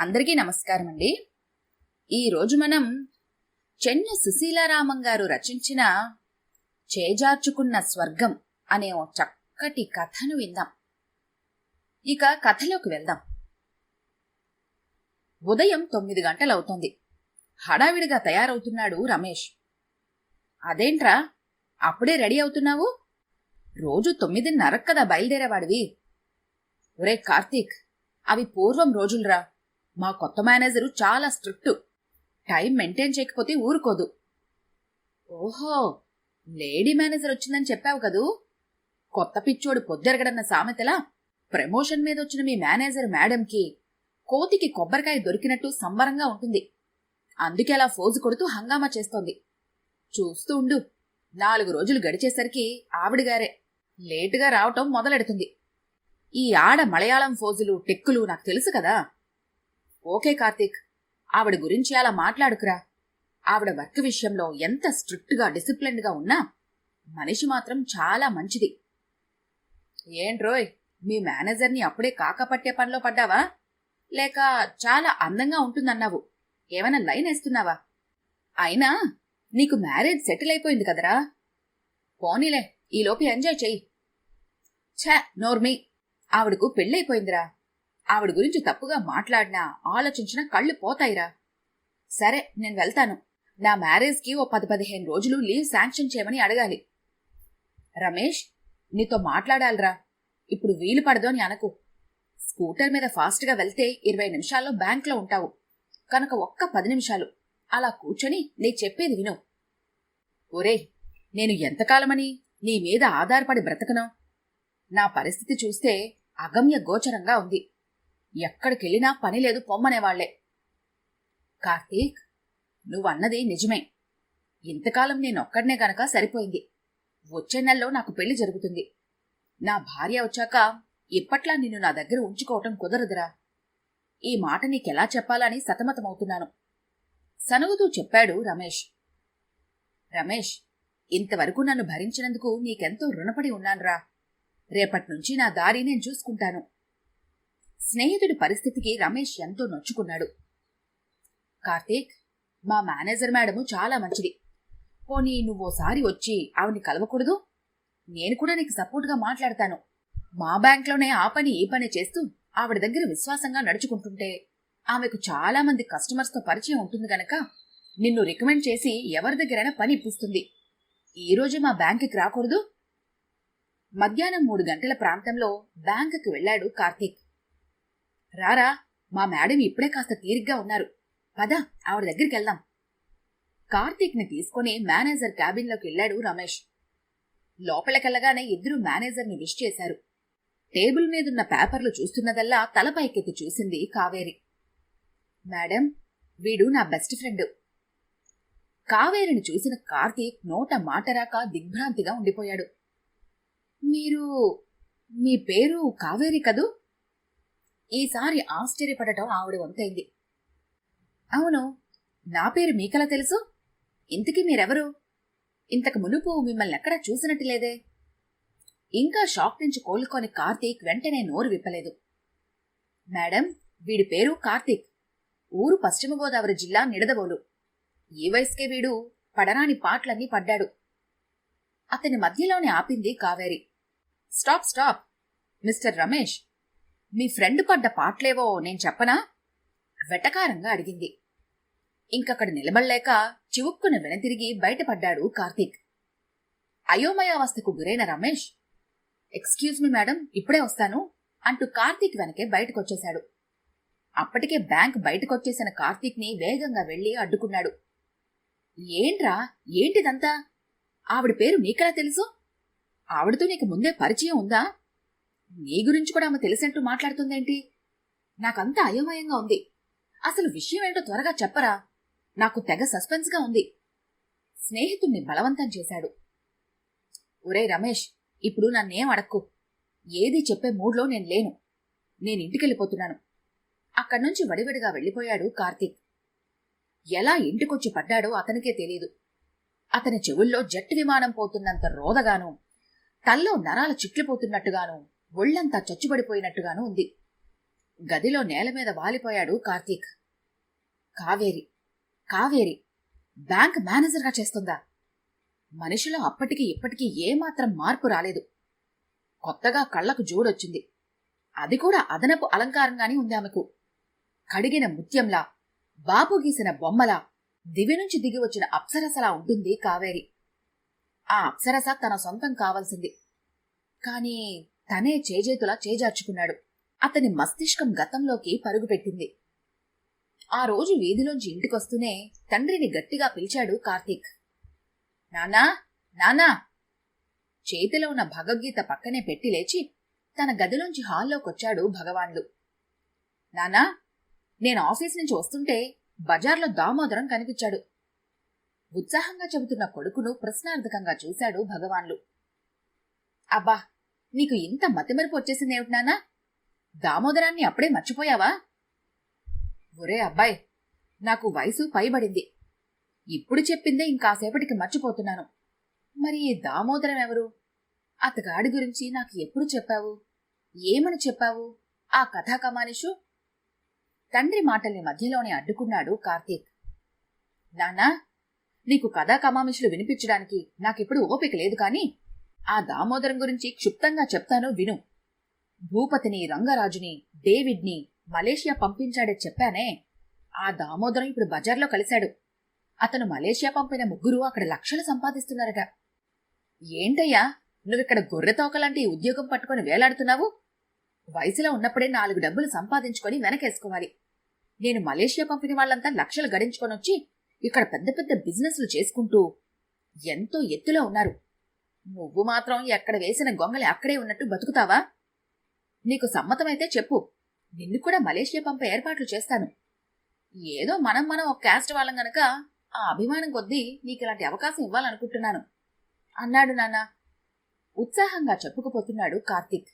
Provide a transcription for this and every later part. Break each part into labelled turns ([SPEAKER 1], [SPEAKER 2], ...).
[SPEAKER 1] అందరికీ నమస్కారం అండి ఈరోజు మనం చెన్ను సుశీలారామం గారు రచించిన చేజార్చుకున్న స్వర్గం అనే ఓ చక్కటి కథను విందాం. ఇక కథలోకి వెళ్దాం. ఉదయం తొమ్మిది గంటలవుతోంది. హడావిడిగా తయారవుతున్నాడు రమేష్. అదేంట్రా అప్పుడే రెడీ అవుతున్నావు? రోజు తొమ్మిదిన్నరకు కదా బయలుదేరేవాడివి. ఒరే కార్తీక్ అవి పూర్వం రోజులరా. మా కొత్త మేనేజరు చాలా స్ట్రిక్ట్. టైం మెయింటైన్ చేయకపోతే ఊరుకోదు. ఓహో లేడీ మేనేజర్ వచ్చిందని చెప్పావు కదూ? కొత్త పిచ్చోడు పొద్దెరగడన్న సామెతలా ప్రమోషన్ మీద వచ్చిన మీ మేనేజర్ మేడంకి కోతికి కొబ్బరికాయ దొరికినట్టు సంబరంగా ఉంటుంది. అందుకే అలా ఫోజు కొడుతూ హంగామా చేస్తోంది. చూస్తూ ఉండు నాలుగు రోజులు గడిచేసరికి ఆవిడగారే లేటుగా రావటం మొదలెడుతుంది. ఈ ఆడ మలయాళం ఫోజులు టెక్కులు నాకు తెలుసు కదా. ఓకే కార్తీక్ ఆవిడ గురించి అలా మాట్లాడుకురా. ఆవిడ వర్క్ విషయంలో ఎంత స్ట్రిక్ట్గా డిసిప్లిన్డ్గా ఉన్నా మనిషి మాత్రం చాలా మంచిది. ఏంట్రోయ్ మీ మేనేజర్ని అప్పుడే కాకపట్టే పనిలో పడ్డావా? లేక చాలా అందంగా ఉంటుందన్నావు. ఏమైనా లైన్ వేస్తున్నావా? అయినా నీకు మ్యారేజ్ సెటిల్ అయిపోయింది కదరా. పోనీలే ఈలోపు ఎంజాయ్ చెయ్యి. ఛ నోర్మి ఆవిడకు పెళ్ళైపోయిందిరా. ఆవిడ గురించి తప్పుగా మాట్లాడినా ఆలోచించినా కళ్ళు పోతాయిరా. సరే నేను వెళ్తాను. నా మ్యారేజ్కి ఓ పది పదిహేను రోజులు లీవ్ శాంక్షన్ చేయమని అడగాలి. రమేష్ నీతో మాట్లాడాలిరా. ఇప్పుడు వీలు పడదు అని అనకు. స్కూటర్ మీద ఫాస్ట్గా వెళ్తే ఇరవై నిమిషాల్లో బ్యాంక్లో ఉంటావు. కనుక ఒక్క పది నిమిషాలు. అలా కూర్చొని నీ చెప్పేది విను. ఒరే నేను ఎంతకాలమని నీ మీద ఆధారపడి బ్రతకను? నా పరిస్థితి చూస్తే అగమ్య గోచరంగా ఉంది. ఎక్కడికెళ్ళినా పని లేదు పొమ్మనేవాళ్ళే. కార్తీక్ నువ్వన్నది నిజమే. ఇంతకాలం నేనొక్కడనే గనక సరిపోయింది. వచ్చే నెలలో నాకు పెళ్ళి జరుగుతుంది. నా భార్య వచ్చాక ఇప్పట్లా నిన్ను నా దగ్గర ఉంచుకోవటం కుదరదురా. ఈ మాట నీకెలా చెప్పాలని సతమతమవుతున్నాను. సనుగుతూ చెప్పాడు రమేష్. రమేష్ ఇంతవరకు నన్ను భరించినందుకు నీకెంతో రుణపడి ఉన్నాన్రా. రేపట్నుంచి నా దారి నేను చూసుకుంటాను. స్నేహితుడి పరిస్థితికి రమేష్ ఎంతో నొచ్చుకున్నాడు. కార్తీక్ మా మేనేజర్ మేడము చాలా మంచిది. పోనీ నువ్వోసారి వచ్చి ఆవిని కలవకూడదు? నేను కూడా నీకు సపోర్ట్గా మాట్లాడతాను. మా బ్యాంక్లోనే ఆ పని ఈ పని చేస్తూ ఆవిడ దగ్గర విశ్వాసంగా నడుచుకుంటుంటే ఆమెకు చాలా మంది కస్టమర్స్తో పరిచయం ఉంటుంది గనక నిన్ను రికమెండ్ చేసి ఎవరి దగ్గరైనా పని ఇప్పిస్తుంది. ఈ మా బ్యాంకుకి రాకూడదు? మధ్యాహ్నం మూడు గంటల ప్రాంతంలో బ్యాంకుకి వెళ్ళాడు కార్తీక్. రారా మా మేడం ఇప్పుడే కాస్త తీరిగ్గా ఉన్నారు. పద ఆవిడ దగ్గరికి వెళ్దాం. కార్తీక్ని తీసుకుని మేనేజర్ క్యాబిన్లోకి వెళ్ళాడు రమేష్. లోపలికెళ్ళగానే ఇద్దరు మేనేజర్ని విష్ చేశారు. టేబుల్ మీదున్న పేపర్లు చూస్తున్నదల్లా తలపైకెత్తి చూసింది కావేరి. మేడం వీడు నా బెస్ట్ ఫ్రెండ్. కావేరిని చూసిన కార్తీక్ నోట మాటరాక దిగ్భ్రాంతిగా ఉండిపోయాడు. మీరు మీ పేరు కావేరి కదూ? ఈసారి ఆశ్చర్యపడటం ఆవిడ వంతైంది. అవును నా పేరు మీకలా తెలుసు? ఇంతకీ మీరెవరు? ఇంతకు మునుపు మిమ్మల్ని ఎక్కడా చూసినట్టు లేదే. ఇంకా షాక్ నుంచి కోలుకొని కార్తీక్ వెంటనే నోరు విప్పలేదు. మేడం వీడి పేరు కార్తీక్. ఊరు పశ్చిమ గోదావరి జిల్లా నిడదవోలు. ఈ వయసుకే వీడు పడరాని పాటలన్నీ పడ్డాడు. అతని మధ్యలోనే ఆపింది Kaveri. Stop stop. Mister Ramesh మీ ఫ్రెండ్ పడ్డ పాటలేవో నేను చెప్పనా? వెటకారంగా అడిగింది. ఇంకక్కడ నిలబడలేక చివుక్కున వెనతిరిగి బయటపడ్డాడు కార్తీక్. అయోమయావస్థకు గురైన రమేష్ ఎక్స్క్యూజ్ మీ మేడం ఇప్పుడే వస్తాను అంటూ కార్తీక్ వెనకే బయటకొచ్చేశాడు. అప్పటికే బ్యాంక్ బయటకొచ్చేసిన కార్తీక్ని వేగంగా వెళ్ళి అడ్డుకున్నాడు. ఏంట్రా ఏంటిదంతా? ఆవిడ పేరు నీకెలా తెలుసు? ఆవిడతో నీకు ముందే పరిచయం ఉందా? నీ గురించి కూడా ఆమె తెలిసినట్టు మాట్లాడుతుందేంటి? నాకంతా అయోమయంగా ఉంది. అసలు విషయం ఏంటో త్వరగా చెప్పరా? నాకు తెగ సస్పెన్స్గా ఉంది. స్నేహితుణ్ణి బలవంతం చేశాడు. ఒరే రమేష్ ఇప్పుడు నన్నేం అడక్కు. ఏది చెప్పే మూడ్లో నేను లేను. నేను ఇంటికెళ్ళిపోతున్నాను. అక్కడి నుంచి వడివడిగా వెళ్ళిపోయాడు కార్తీక్. ఎలా ఇంటికొచ్చి పడ్డాడో అతనికే తెలియదు అతని చెవుల్లో జట్టు విమానం పోతున్నంత రోదగాను తల్లో నరాల చిట్లిపోతున్నట్టుగాను ఒళ్ళంతా చచ్చుబడిపోయినట్టుగాను ఉంది. గదిలో నేల మీద వాలిపోయాడు కార్తీక్. కావేరి కావేరి బ్యాంక్ మేనేజర్గా చేస్తుందా? మనిషిలో అప్పటికి ఇప్పటికీ ఏమాత్రం మార్పు రాలేదు. కొత్తగా కళ్ళకు జోడొచ్చింది. అది కూడా అదనపు అలంకారంగానే ఉంది ఆమెకు. కడిగిన ముత్యంలా బాపు గీసిన బొమ్మలా దివి నుంచి దిగి వచ్చిన అప్సరసలా ఉంటుంది కావేరి. ఆ అప్సరస తన సొంతం కావాల్సింది. కానీ తనే చేజేతులా చేజార్చుకున్నాడు. అతని మస్తిష్కం గతంలోకి పరుగుపెట్టింది. ఆ రోజు వీధిలోంచి ఇంటికొస్తూనే తండ్రిని గట్టిగా పిలిచాడు కార్తీక్. నానా నానా చేతిలో ఉన్న భగవద్గీత పక్కనే పెట్టి లేచి తన గదిలోంచి హాల్లోకొచ్చాడు భగవాన్లు నానా నేను ఆఫీస్ నుంచి వస్తుంటే బజార్లో దామోదరం కనిపించాడు. ఉత్సాహంగా చెబుతున్న కొడుకును ప్రశ్నార్థకంగా చూశాడు భగవాన్లు అబ్బా నీకు ఇంత మతిమరుపు వచ్చేసిందేమిటి నానా దామోదరాన్ని అప్పుడే మర్చిపోయావా? ఒరే అబ్బాయ్ నాకు వయసు పైబడింది. ఇప్పుడు చెప్పిందే ఇంకాసేపటికి మర్చిపోతున్నాను. మరి ఈ దామోదరం ఎవరు? అతగాడి గురించి నాకు ఎప్పుడు చెప్పావు? ఏమని చెప్పావు? ఆ కథాకమానిషు? తండ్రి మాటల్ని మధ్యలోనే అడ్డుకున్నాడు కార్తీక్. నానా నీకు కథాకమామిషులు వినిపించడానికి నాకిప్పుడు ఓపిక లేదు కానీ ఆ దామోదరం గురించి క్షుప్తంగా చెప్తాను విను. భూపతిని రంగరాజుని డేవిడ్ని మలేషియా పంపించాడే చెప్పానే. ఆ దామోదరం ఇప్పుడు బజార్లో కలిశాడు. అతను మలేషియా పంపిన ముగ్గురు అక్కడ లక్షలు సంపాదిస్తున్నారట. ఏంటయ్యా నువ్విక్కడ గొర్రెతోకలాంటి ఉద్యోగం పట్టుకొని వేలాడుతున్నావు? వయసులో ఉన్నప్పుడే నాలుగు డబ్బులు సంపాదించుకొని వెనకేసుకోవాలి. నేను మలేషియా పంపిన వాళ్ళంతా లక్షలు గడించుకొని వచ్చి ఇక్కడ పెద్ద పెద్ద బిజినెస్లు చేసుకుంటూ ఎంతో ఎత్తులో ఉన్నారు. నువ్వు మాత్రం ఎక్కడ వేసిన గొంగలి అక్కడే ఉన్నట్టు బతుకుతావా? నీకు సమ్మతమైతే చెప్పు. నిన్ను కూడా మలేషియా పంపే ఏర్పాట్లు చేస్తాను. ఏదో మనం మనం ఒక క్యాస్ట్ వాళ్ళం గనక ఆ అభిమానం కొద్దీ నీకు ఇలాంటి అవకాశం ఇవ్వాలనుకుంటున్నాను. అన్నాడు నాన్న. ఉత్సాహంగా చెప్పుకుపోతున్నాడు కార్తీక్.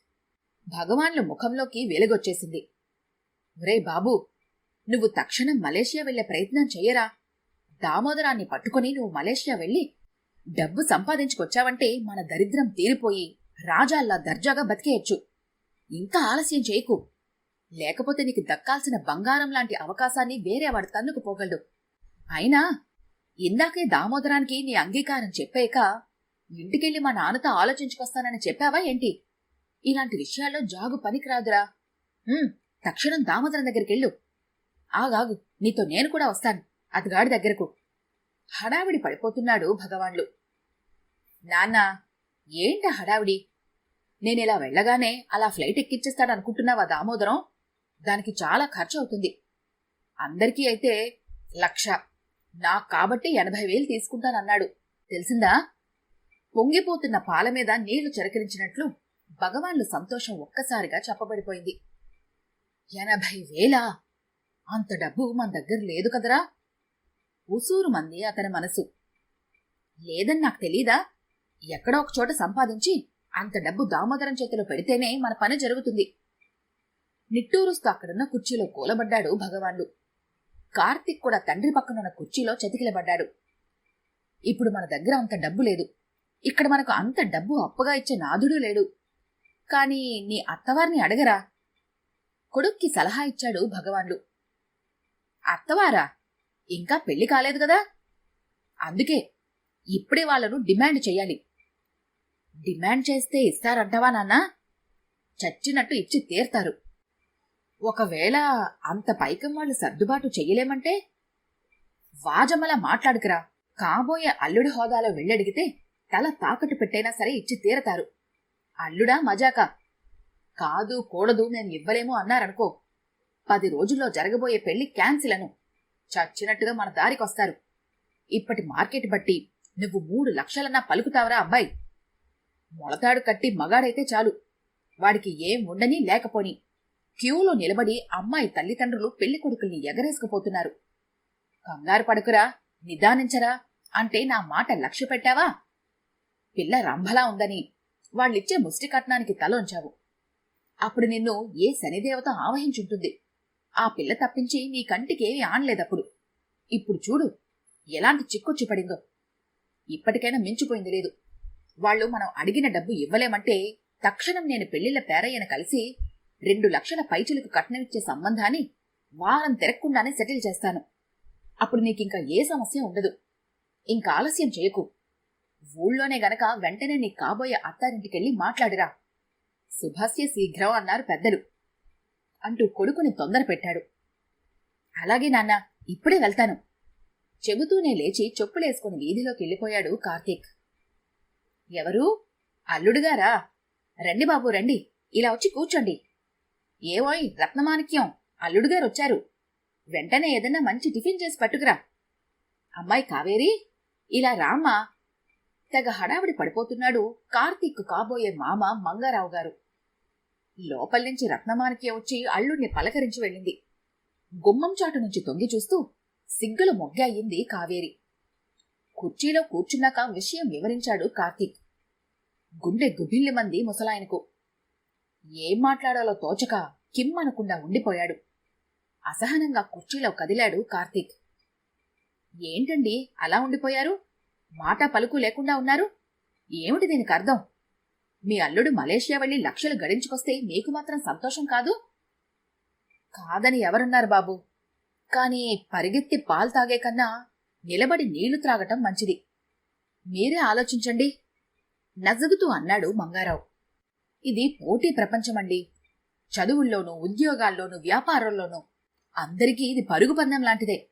[SPEAKER 1] భగవాన్ల ముఖంలోకి వెలుగొచ్చేసింది. ఒరే బాబు నువ్వు తక్షణం మలేషియా వెళ్ళే ప్రయత్నం చెయ్యరా? దామోదరాన్ని పట్టుకుని నువ్వు మలేషియా వెళ్ళి డబ్బు సంపాదించుకొచ్చావంటే మన దరిద్రం తీరిపోయి రాజాల్లా దర్జాగా బతికేయచ్చు. ఇంకా ఆలస్యం చేయకు. లేకపోతే నీకు దక్కాల్సిన బంగారం లాంటి అవకాశాన్ని వేరే వాడు తన్నుకుపోగలడు అయినా ఇందాకే దామోదరానికి నీ అంగీకారం చెప్పాక ఇంటికెళ్ళి మా నాన్నతో ఆలోచించుకొస్తానని చెప్పావా ఏంటి? ఇలాంటి విషయాల్లో జాగు పనికిరాదురా. తక్షణం దామోదరం దగ్గరికెళ్ళు. ఆగాగు నీతో నేను కూడా వస్తాను. అతగాడి దగ్గరకు. హడావిడి పడిపోతున్నాడు భగవాన్లు. నాన్నా ఏంట హడావిడి? నేనిలా వెళ్ళగానే అలా ఫ్లైట్ ఎక్కించేస్తాడనుకుంటున్నావా దామోదరం? దానికి చాలా ఖర్చు అవుతుంది అందరికీ అయితే లక్ష. నాకు కాబట్టి ఎనభై వేలు తీసుకుంటానన్నాడు. తెలిసిందా? పొంగిపోతున్న పాల మీద నీళ్ళు చెరకరించినట్లు భగవాన్లు సంతోషం ఒక్కసారిగా చెప్పబడిపోయింది. ఎనభై వేలా? అంత డబ్బు మన దగ్గర లేదు కదరా? ఉసూరు మంది అతని మనసు. లేదని నాకు తెలీదా? ఎక్కడో ఒక చోట సంపాదించి అంత డబ్బు దామోదరం చేతిలో పెడితేనే మన పని జరుగుతుంది. నిట్టూరుస్తూ అక్కడున్న కుర్చీలో కూలబడ్డాడు భగవాన్లు కార్తిక్ కూడా తండ్రి పక్కనున్న కుర్చీలో చతికిలబడ్డాడు. ఇప్పుడు మన దగ్గర అంత డబ్బు లేదు. ఇక్కడ మనకు అంత డబ్బు అప్పుగా ఇచ్చే నాథుడు లేడు. కాని నీ అత్తవారిని అడగరా? కొడుక్కి సలహా ఇచ్చాడు భగవాన్లు అత్తవారా ఇంకా పెళ్ళి కాలేదు కదా? అందుకే ఇప్పుడే వాళ్ళను డిమాండ్ చేయాలి. డిమాండ్ చేస్తే ఇస్తారంటవా నాన్నా? చచ్చినట్టు ఇచ్చి తీర్తారు. ఒకవేళ అంత పైకం వాళ్ళు సర్దుబాటు చెయ్యలేమంటే వాజమలా మాట్లాడుకురా. కాబోయే అల్లుడి హోదాలో వెళ్ళడిగితే తల తాకట్టు పెట్టైనా సరే ఇచ్చి తీరతారు. అల్లుడా మజాక? కాదు కూడదు నేను ఇవ్వలేము అన్నారనుకో. పది రోజుల్లో జరగబోయే పెళ్ళి క్యాన్సిల్ అను చచ్చినట్టుగా మన దారికొస్తారు. ఇప్పటి మార్కెట్ బట్టి నువ్వు మూడు లక్షలన్నా పలుకుతావరా అబ్బాయి? మొలతాడు కట్టి మగాడైతే చాలు. వాడికి ఏం ఉండని లేకపోని క్యూలో నిలబడి అమ్మాయి తల్లిదండ్రులు పెళ్ళి కొడుకుల్ని ఎగరేసుకుపోతున్నారు. కంగారు పడుకురా నిదానించరా అంటే నా మాట లక్ష్య పెట్టావా? పిల్ల రంభలా ఉందని వాళ్ళిచ్చే ముష్టి కట్నానికి తలోంచావు. అప్పుడు నిన్ను ఏ శనిదేవత ఆవహించుంటుంది? ఆ పిల్ల తప్పించి నీ కంటికేమీ ఆనలేదప్పుడు. ఇప్పుడు చూడు ఎలాంటి చిక్కొచ్చి పడిందో. ఇప్పటికైనా మించిపోయింది లేదు. వాళ్ళు మనం అడిగిన డబ్బు ఇవ్వలేమంటే తక్షణం నేను పెళ్ళిళ్ళ పేరయ్యను కలిసి రెండు లక్షల పైచులకు కట్నమిచ్చే సంబంధాన్ని వారం తిరగకుండానే సెటిల్ చేస్తాను. అప్పుడు నీకింకా ఏ సమస్య ఉండదు. ఇంకా ఆలస్యం చేయకు. ఊళ్ళోనే గనక వెంటనే నీ కాబోయే అత్తారింటికెళ్ళి మాట్లాడిరా. శుభాస్య శీఘ్రం అన్నారు పెద్దలు. అంటూ కొడుకుని తొందర పెట్టాడు. అలాగే నాన్న ఇప్పుడే వెళ్తాను. చెబుతూనే లేచి చెప్పులేసుకుని వీధిలోకి వెళ్ళిపోయాడు కార్తీక్. ఎవరు? అల్లుడుగారా? రండి బాబు రండి. ఇలా వచ్చి కూర్చోండి. ఏవోయ్ రత్నమాణిక్యం. అల్లుడుగారు వచ్చారు వెంటనే ఏదన్నా మంచి టిఫిన్ చేసి పట్టుకురా. అమ్మాయి కావేరి? ఇలా రామ్మా. తెగ హడావిడి పడిపోతున్నాడు కార్తీక్ కాబోయే మామ మంగారావు గారు. లోపల నుంచి రత్నమాణిక్యం వచ్చి అల్లుడిని పలకరించి వెళ్ళింది. గుమ్మం చాటు నుంచి తొంగి చూస్తూ సిగ్గులు మొగ్గాయింది కావేరి. కుర్చీలో కూర్చున్నాక విషయం వివరించాడు కార్తీక్. గుండె గుబిల్లి మంది ముసలాయనకు. ఏం మాట్లాడాలో తోచక కిమ్మనకుండా ఉండిపోయాడు. అసహనంగా కుర్చీలో కదిలాడు కార్తీక్. ఏంటండి అలా ఉండిపోయారు? మాట పలుకు లేకుండా ఉన్నారు? ఏమిటి దీనికి అర్థం? మీ అల్లుడు మలేషియా వెళ్ళి లక్షలు గడించుకొస్తే మీకు మాత్రం సంతోషం కాదు? కాదని ఎవరున్నారు బాబు? కానీ పరిగెత్తి పాలు తాగే కన్నా నిలబడి నీళ్ళు త్రాగటం మంచిది. మీరే ఆలోచించండి. నజగుతూ అన్నాడు మంగారావు. ఇది పోటీ ప్రపంచమండి. చదువుల్లోనూ ఉద్యోగాల్లోనూ వ్యాపారంలోనూ అందరికీ ఇది పరుగు పందెం లాంటిదే.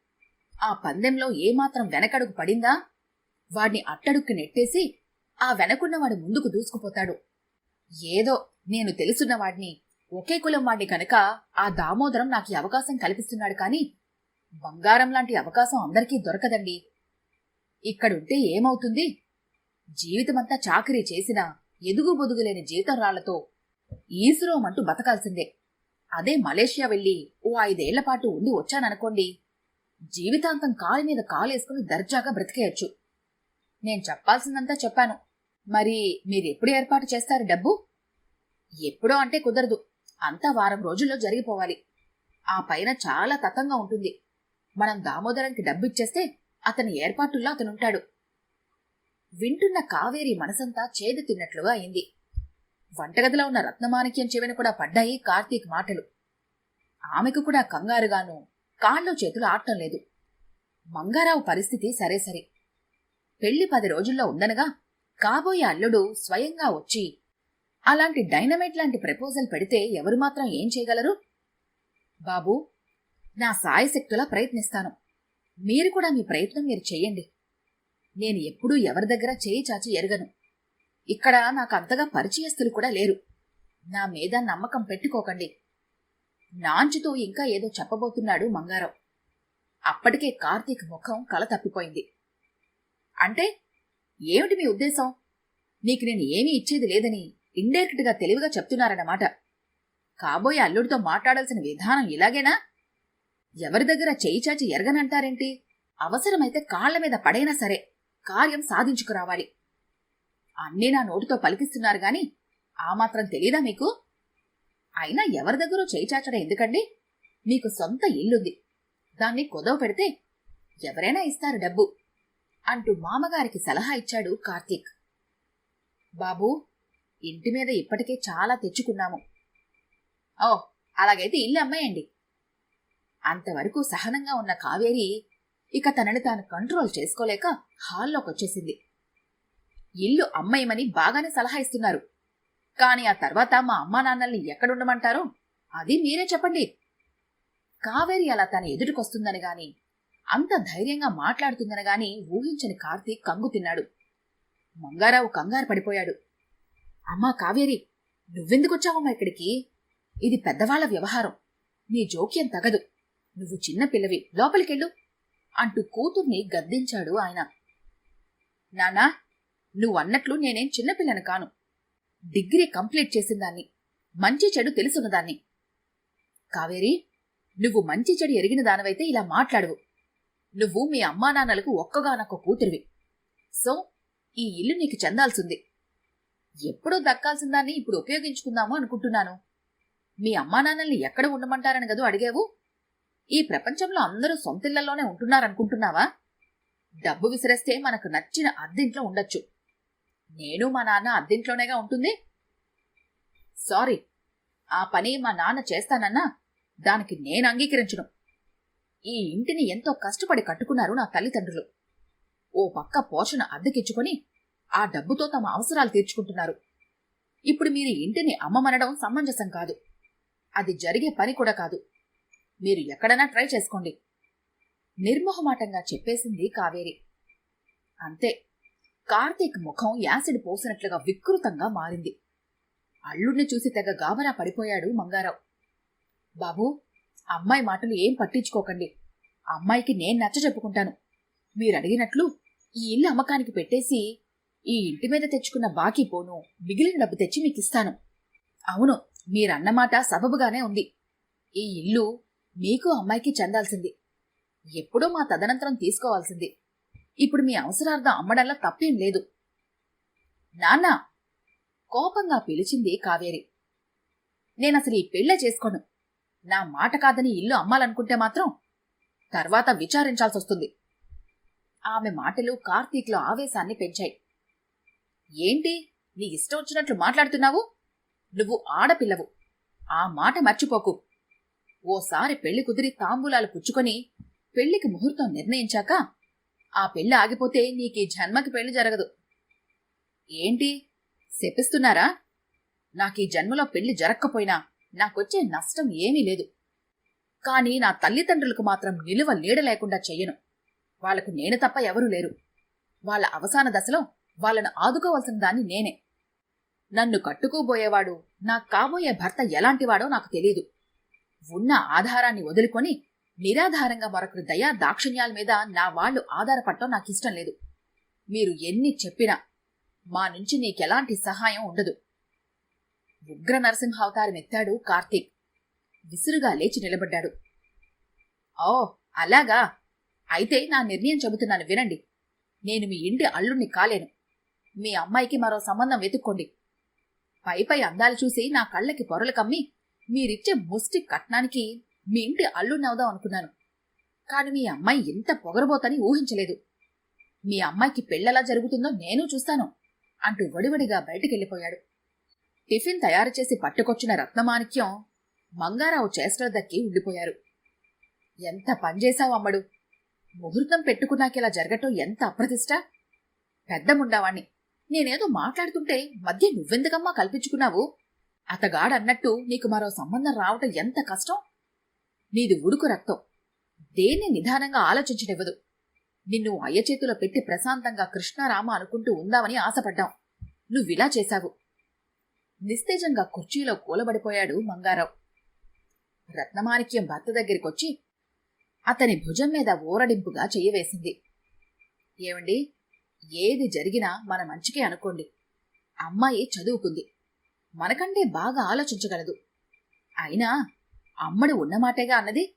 [SPEAKER 1] ఆ పందెంలో ఏమాత్రం వెనకడుగు పడిందా? వాడిని అట్టడుక్కి నెట్టేసి ఆ వెనకున్నవాడు ముందుకు దూసుకుపోతాడు. ఏదో నేను తెలుసున్నవాడిని ఒకే కులం వాడిని కనుక ఆ దామోదరం నాకు అవకాశం కల్పిస్తున్నాడు కానీ బంగారం లాంటి అవకాశం అందరికీ దొరకదండి. ఇక్కడుంటే ఏమవుతుంది? జీవితమంతా చాకరీ చేసినా ఎదుగు బొదుగులేని జీతం రాళ్ళతో ఈసురోమంటూ బతకాల్సిందే. అదే మలేషియా వెళ్ళి ఓ ఐదేళ్ళ పాటు ఉండి వచ్చాననుకోండి జీవితాంతం కాలి మీద కాలేసుకుని దర్జాగా బ్రతికేయచ్చు. నేను చెప్పాల్సిందంతా చెప్పాను. మరి మీరెప్పుడు ఏర్పాటు చేస్తారు డబ్బు? ఎప్పుడో అంటే కుదరదు. అంతా వారం రోజుల్లో జరిగిపోవాలి. ఆ పైన చాలా తతంగా ఉంటుంది. మనం దామోదరానికి డబ్బిచ్చేస్తే అతని ఏర్పాటుల్లో అతనుంటాడు. వింటున్న కావేరి మనసంతా చేదు తిన్నట్లుగా అయింది. వంటగదిలో ఉన్న రత్నమాణిక్యం చెవిన కూడా పడ్డాయి కార్తీక్ మాటలు. ఆమెకు కూడా కంగారుగాను కాళ్ళు చేతులు ఆడటం లేదు. మంగారావు పరిస్థితి సరే సరే. పెళ్ళి పది రోజుల్లో ఉందనగా కాబోయే అల్లుడు స్వయంగా వచ్చి అలాంటి డైనమైట్ లాంటి ప్రపోజల్ పెడితే ఎవరు మాత్రం ఏం చేయగలరు? బాబూ నా సాయశక్తులా ప్రయత్నిస్తాను. మీరు కూడా మీ ప్రయత్నం మీరు చెయ్యండి. నేను ఎప్పుడూ ఎవరి దగ్గర చేయి చాచి ఎరగను. ఇక్కడ నాకు అంతగా పరిచయస్తులు కూడా లేరు. నా మీద నమ్మకం పెట్టుకోకండి. నాంచుతూ ఇంకా ఏదో చెప్పబోతున్నాడు మంగారావు అప్పటికే కార్తీక్ ముఖం కల తప్పిపోయింది. అంటే ఏమిటి మీ ఉద్దేశం? నీకు నేను ఏమీ ఇచ్చేది లేదని ఇండైరెక్ట్గా తెలివిగా చెప్తున్నారన్నమాట. కాబోయే అల్లుడితో మాట్లాడాల్సిన విధానం ఇలాగేనా? ఎవరి దగ్గర చేయి చాచి ఎరగనంటారేంటి? అవసరమైతే కాళ్ళ మీద పడైనా సరే కార్యం సాధించుకురావాలి. అన్నీ నా నోటితో పలికిస్తున్నారు గాని ఆ మాత్రం తెలీదా మీకు? అయినా ఎవరి దగ్గరో చేయి చాచడం ఎందుకండి? మీకు సొంత ఇల్లుంది. దాన్ని కొదవ పెడితే ఎవరైనా ఇస్తారు డబ్బు అంటూ మామగారికి సలహా ఇచ్చాడు కార్తీక్. బాబూ ఇంటి మీద ఇప్పటికే చాలా తెచ్చుకున్నాము. ఓ అలాగైతే ఇల్లు అమ్మేయండి అంతవరకు సహనంగా ఉన్న కావేరి ఇక తనని తాను కంట్రోల్ చేసుకోలేక హాల్లోకి వచ్చేసింది ఇల్లు అమ్మేయమని బాగానే సలహా ఇస్తున్నారు. కాని ఆ తర్వాత మా అమ్మా నాన్నల్ని ఎక్కడుండమంటారో అది మీరే చెప్పండి. కావేరి అలా తన ఎదుటికొస్తుందని గాని అంత ధైర్యంగా మాట్లాడుతుందని గాని ఊహించని కార్తీక్ కంగు తిన్నాడు. మంగారావు కంగారు పడిపోయాడు. అమ్మా కావేరి నువ్వెందుకొచ్చావమ్మా ఇక్కడికి? ఇది పెద్దవాళ్ళ వ్యవహారం. నీ జోక్యం తగదు. నువ్వు చిన్న పిల్లవి లోపలికెళ్ళు అంటూ కూతుర్ని గద్దించాడు ఆయన. నానా నువ్వన్నట్లు నేనేం చిన్నపిల్లను కాను. డిగ్రీ కంప్లీట్ చేసిందాన్ని మంచి చెడు తెలుసున్నదాన్ని కావేరి నువ్వు మంచి చెడు ఎరిగిన దానవైతే ఇలా మాట్లాడవు. నువ్వు మీ అమ్మా నాన్నలకు ఒక్కగానొక్క కూతురివి. సో ఈ ఇల్లు నీకు చెందాల్సింది. ఎప్పుడో దక్కాల్సిన దాన్ని ఇప్పుడు ఉపయోగించుకుందాము అనుకుంటున్నాను. మీ అమ్మా నాన్నల్ని ఎక్కడ ఉండమంటారని గదు అడిగావు? ఈ ప్రపంచంలో అందరూ సొంతిళ్ళలోనే ఉంటున్నారనుకుంటున్నావా? డబ్బు విసిరేస్తే మనకు నచ్చిన అద్దెంట్లో ఉండొచ్చు. నేను మా నాన్న అద్దెంట్లోనేగా ఉంటుంది. సారీ ఆ పని మా నాన్న చేస్తానన్నా దానికి నేను అంగీకరించను. ఈ ఇంటిని ఎంతో కష్టపడి కట్టుకున్నారు నా తల్లిదండ్రులు. ఓ పక్క పోషణ అద్దెకిచ్చుకొని ఆ డబ్బుతో తమ అవసరాలు తీర్చుకుంటున్నారు. ఇప్పుడు మీరు ఇంటిని అమ్మమనడం సమంజసం కాదు. అది జరిగే పని కూడా కాదు. మీరు ఎక్కడైనా ట్రై చేసుకోండి. నిర్మోహమాటంగా చెప్పేసింది కావేరి. అంతే. కార్తీక్ ముఖం యాసిడ్ పోసినట్లుగా వికృతంగా మారింది. అల్లుడిని చూసి తెగ గాబరా పడిపోయాడు మంగారావు. బాబూ అమ్మాయి మాటలు ఏం పట్టించుకోకండి. అమ్మాయికి నేను నచ్చ చెప్పుకుంటాను. మీరు అడిగినట్లు ఈ ఇల్లు అమ్మకానికి పెట్టేసి ఈ ఇంటి మీద తెచ్చుకున్న బాకీ పోను మిగిలిన డబ్బు తెచ్చి మీకు ఇస్తాను అవును మీరన్నమాట సబబుగానే ఉంది. ఈ ఇల్లు మీకు అమ్మాయికి చెందాల్సింది. ఎప్పుడూ మా తదనంతరం తీసుకోవాల్సింది. ఇప్పుడు మీ అవసరార్థం అమ్మడంలో తప్పేం లేదు. నాన్న కోపంగా పిలిచింది కావేరి. నేనసలు ఈ పెళ్ళే చేసుకోను. నా మాట కాదని ఇల్లు అమ్మాలనుకుంటే మాత్రం తర్వాత విచారించాల్సి వస్తుంది ఆమె మాటలు కార్తీక్లో ఆవేశాన్ని పెంచాయి. ఏంటి నీ ఇష్టం వచ్చినట్లు మాట్లాడుతున్నావు? నువ్వు ఆడపిల్లవు. ఆ మాట మర్చిపోకు. ఓసారి పెళ్ళి కుదిరి తాంబూలాలు పుచ్చుకొని పెళ్ళికి ముహూర్తం నిర్ణయించాక ఆ పెళ్ళి ఆగిపోతే నీకీ జన్మకి పెళ్ళి జరగదు. ఏంటి? శపిస్తున్నారా? నాకీ జన్మలో పెళ్ళి జరక్కపోయినా నాకొచ్చే నష్టం ఏమీ లేదు. కాని నా తల్లిదండ్రులకు మాత్రం నిలువ నీడ లేకుండా చెయ్యను. వాళ్ళకు నేను తప్ప ఎవరూ లేరు. వాళ్ళ అవసాన దశలో వాళ్ళను ఆదుకోవలసిన దాన్ని నేనే. నన్ను కట్టుకోబోయేవాడు నాకు కాబోయే భర్త ఎలాంటివాడో నాకు తెలియదు ఉన్న ఆధారాన్ని వదులుకొని నిరాధారంగా మరొకరి దయా దాక్షిణ్యాల మీద నా వాళ్ళు ఆధారపడటం నాకు ఇష్టం లేదు. మీరు ఎన్ని చెప్పినా మా నుంచి నీకెలాంటి సహాయం ఉండదు. ఉగ్ర నరసింహావతారమెత్తాడు కార్తీక్. విసురుగా లేచి నిలబడ్డాడు. ఓ అలాగా. అయితే నా నిర్ణయం చెబుతున్నాను వినండి. నేను మీ ఇంటి అల్లుణ్ణి కాలేను. మీ అమ్మాయికి మరో సంబంధం వెతుక్కోండి. పై పై అందాలు చూసి నా కళ్ళకి పొరలు కమ్మి మీరిచ్చే ముష్టి కట్నానికి మీ ఇంటి అల్లుణ్ణవుదాం అనుకున్నాను. కాని మీ అమ్మాయి ఎంత పొగరబోతని ఊహించలేదు. మీ అమ్మాయికి పెళ్ళెలా జరుగుతుందో నేను చూస్తాను అంటూ వడివడిగా బయటికెళ్ళిపోయాడు. టిఫిన్ తయారు చేసి పట్టుకొచ్చిన రత్నమాణిక్యం మంగారావు చేష్టలు దక్కి ఉండిపోయారు. ఎంత పనిచేశావు అమ్మడు? ముహూర్తం పెట్టుకున్నాకిలా జరగటం ఎంత అప్రతిష్ట? పెద్దముండావాణ్ణి. నేనేదో మాట్లాడుతుంటే మధ్య నువ్వెందుకమ్మా కల్పించుకున్నావు? అతగాడన్నట్టు నీకు మరో సంబంధం రావటం ఎంత కష్టం? నీది ఉడుకు రక్తం. దేన్ని నిదానంగా ఆలోచించనివ్వదు. నిన్ను అయ్యచేతిలో పెట్టి ప్రశాంతంగా కృష్ణారామ అనుకుంటూ ఉందామని ఆశపడ్డాం. నువ్విలా చేశావు. నిస్తేజంగా కుర్చీలో కూలబడిపోయాడు మంగారావు. రత్నమాణిక్యం భర్త దగ్గరికొచ్చి అతని భుజం మీద ఊరడింపుగా చెయ్యవేసింది ఏమండి? ఏది జరిగినా మన మంచికే అనుకోండి. అమ్మాయి చదువుకుంది. మనకంటే బాగా ఆలోచించగలదు. అయినా అమ్మడు ఉన్నమాటేగా అన్నది?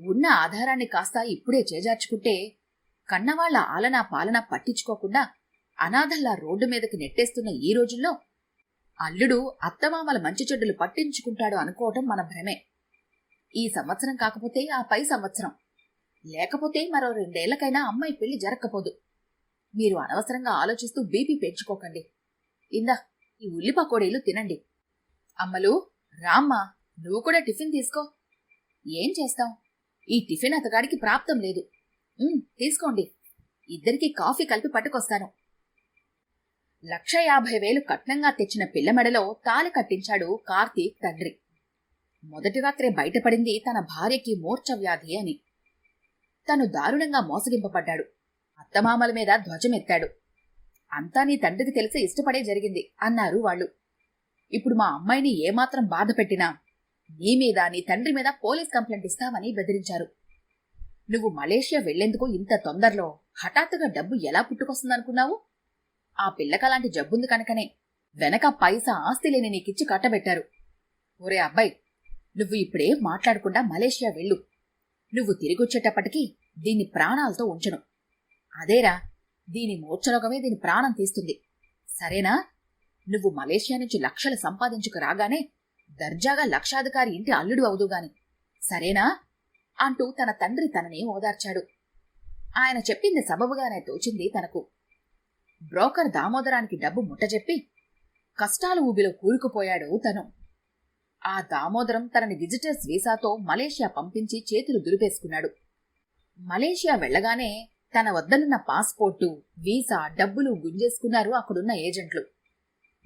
[SPEAKER 1] ఉన్న ఆధారాన్ని కాస్త ఇప్పుడే చేజార్చుకుంటే కన్నవాళ్ళ ఆలనా పాలన పట్టించుకోకుండా అనాథల్లా రోడ్డు మీదకి నెట్టేస్తున్న ఈ రోజుల్లో అల్లుడు అత్తమామల మంచి చెడ్డలు పట్టించుకుంటాడు అనుకోవటం మన భ్రమే. ఈ సంవత్సరం కాకపోతే ఆ పై సంవత్సరం. లేకపోతే మరో రెండేళ్ళకైనా అమ్మాయి పెళ్ళి జరక్కపోదు. మీరు అనవసరంగా ఆలోచిస్తూ బీపీ పెంచుకోకండి. ఇందా ఈ ఉల్లి పకోడీలు తినండి. అమ్మలు రామ్మా నువ్వు కూడా టిఫిన్ తీసుకో. ఏం చేస్తాం ఈ టిఫిన్ అతగాడికి ప్రాప్తం లేదు. తీసుకోండి. ఇద్దరికి కాఫీ కలిపి పట్టుకొస్తాను. లక్ష యాభై వేలు కట్నంగా తెచ్చిన పిల్లమెడలో తాలి కట్టించాడు కార్తీక్ తండ్రి. మొదటి రాత్రే బయటపడింది తన భార్యకి మూర్ఛ వ్యాధి అని. తను దారుణంగా మోసగింపబడ్డాడు. అత్తమామల మీద ధ్వజమెత్తాడు. అంతా నీ తండ్రికి తెలిసి ఇష్టపడే జరిగింది అన్నారు వాళ్ళు. ఇప్పుడు మా అమ్మాయిని ఏమాత్రం బాధ పెట్టినా నీ మీద నీ తండ్రి మీద పోలీస్ కంప్లైంట్ ఇస్తామని బెదిరించారు. నువ్వు మలేషియా వెళ్ళేందుకు ఇంత తొందరలో హఠాత్తుగా డబ్బు ఎలా పుట్టుకొస్తుందనుకున్నావు? ఆ పిల్లకలాంటి జబ్బుంది కనుకనే వెనక పైసా ఆస్తి లేని నీకిచ్చి కట్టబెట్టారు. ఒరే అబ్బాయి నువ్వు ఇప్పుడే మాట్లాడకుండా మలేషియా వెళ్ళు. నువ్వు తిరిగొచ్చేటప్పటికి దీన్ని ప్రాణాలతో ఉంచను. అదేరా దీని మూర్ఛలోకమే దీని ప్రాణం తీస్తుంది. సరేనా? నువ్వు మలేషియా నుంచి లక్షలు సంపాదించుకు రాగానే దర్జాగా లక్షాధికారి ఇంటి అల్లుడు అవుదుగాని సరేనా? అంటూ తన తండ్రి తనని ఓదార్చాడు. ఆయన చెప్పింది సబబుగానే తోచింది తనకు. బ్రోకర్ దామోదరానికి డబ్బు ముట్టజెప్పి కష్టాల ఊబిలో కూరుకుపోయాడు తను. ఆ దామోదరం తనని విజిటర్స్ వీసాతో మలేషియా పంపించి చేతులు దులిపేసుకున్నాడు. మలేషియా వెళ్ళగానే తన వద్దనున్న పాస్పోర్టు వీసా డబ్బులు గుంజేసుకున్నారు అక్కడున్న ఏజెంట్లు.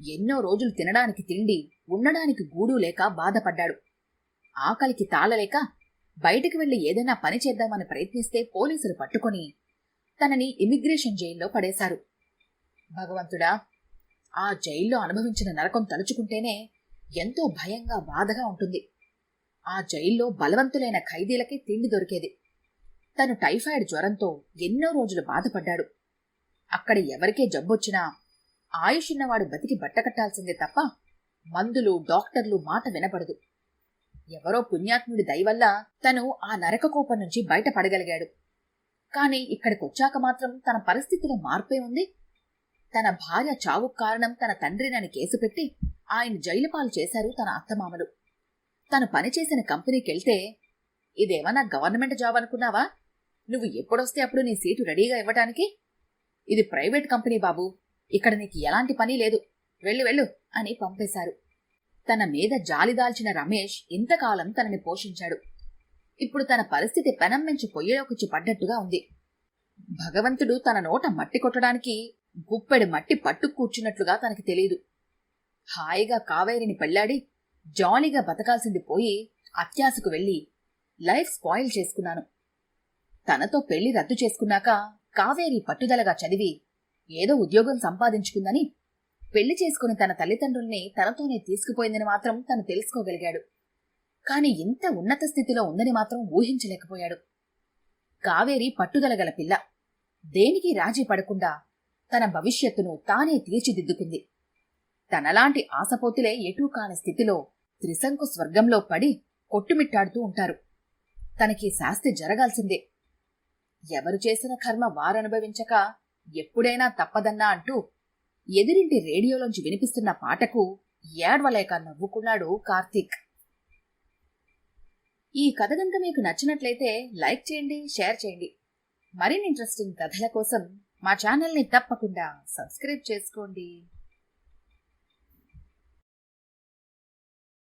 [SPEAKER 1] ఎన్నో రోజులు తినడానికి తిండి ఉండడానికి గూడు లేక బాధపడ్డాడు. ఆకలికి తాళలేక బయటికి వెళ్ళి ఏదైనా పని చేద్దామని ప్రయత్నిస్తే పోలీసులు పట్టుకొని తనని ఇమిగ్రేషన్ జైల్లో పడేశారు. భగవంతుడా ఆ జైల్లో అనుభవించిన నరకం తలుచుకుంటేనే ఎంతో భయంగా బాధగా ఉంటుంది. ఆ జైల్లో బలవంతులైన ఖైదీలకే తిండి దొరికేది. తను టైఫాయిడ్ జ్వరంతో ఎన్నో రోజులు బాధపడ్డాడు. అక్కడ ఎవరికే జబ్బొచ్చినా ఆయుషున్నవాడు బతికి బట్టకట్టాల్సిందే తప్ప మందులు డాక్టర్లు మాట వినపడదు. ఎవరో పుణ్యాత్ముడి దయవల్ల తను ఆ నరక కోపం నుంచి బయటపడగలిగాడు. కాని ఇక్కడికొచ్చాక మాత్రం తన పరిస్థితిలో మార్పే ఉంది. తన భార్య చావు కారణం తన తండ్రినని కేసు పెట్టి ఆయన జైలుపాలు చేశారు తన అత్తమామలు. తను పనిచేసిన కంపెనీకెళ్తే ఇదేమన్నా గవర్నమెంట్ జాబ్ అనుకున్నావా? నువ్వు ఎప్పుడొస్తే అప్పుడు నీ సీటు రెడీగా ఇవ్వటానికి? ఇది ప్రైవేట్ కంపెనీ బాబు. ఇక్కడ నీకు ఎలాంటి పని లేదు. వెళ్ళు వెళ్ళు అని పంపేశారు. తన మీద జాలిదాల్చిన రమేష్ ఇంతకాలం తనని పోషించాడు. ఇప్పుడు తన పరిస్థితి పెనం నుంచి పడ్డట్టుగా ఉంది. భగవంతుడు తన నోట మట్టి కొట్టడానికి గుప్పెడు మట్టి పట్టు కూర్చున్నట్లుగా తనకి తెలియదు హాయిగా కావేరిని పెళ్ళాడి జాలీగా బతకాల్సింది పోయి అత్యాసకు వెళ్ళి లైఫ్ స్పాయిల్ చేసుకున్నాను. తనతో పెళ్ళి రద్దు చేసుకున్నాక కావేరి పట్టుదలగా చదివి ఏదో ఉద్యోగం సంపాదించుకుందని పెళ్ళి చేసుకుని తన తల్లిదండ్రుల్ని తనతోనే తీసుకుపోయిందని మాత్రం తను తెలుసుకోగలిగాడు. కాని ఇంత ఉన్నత స్థితిలో ఉందని మాత్రం ఊహించలేకపోయాడు. కావేరి పట్టుదలగల పిల్ల. దేనికి రాజీ పడకుండా తన భవిష్యత్తును తానే తీర్చిదిద్దుకుంది. తనలాంటి ఆశపోతులే ఎటూ కాని స్థితిలో త్రిశంకు స్వర్గంలో పడి కొట్టుమిట్టాడుతూ ఉంటారు. తనకి శాస్తి జరగాల్సిందే. ఎవరు చేసిన కర్మ వారనుభవించక ఎప్పుడైనా తప్పదన్నా అంటూ ఎదిరింటి రేడియోలోంచి వినిపిస్తున్న పాటకు ఏడ్వలేక నవ్వుకున్నాడు కార్తీక్. ఈ కథ గనుక మీకు నచ్చినట్లయితే లైక్ చేయండి షేర్ చేయండి. మరిన్ని ఇంట్రెస్టింగ్ కథల కోసం మా ఛానల్ని తప్పకుండా సబ్స్క్రైబ్ చేసుకోండి.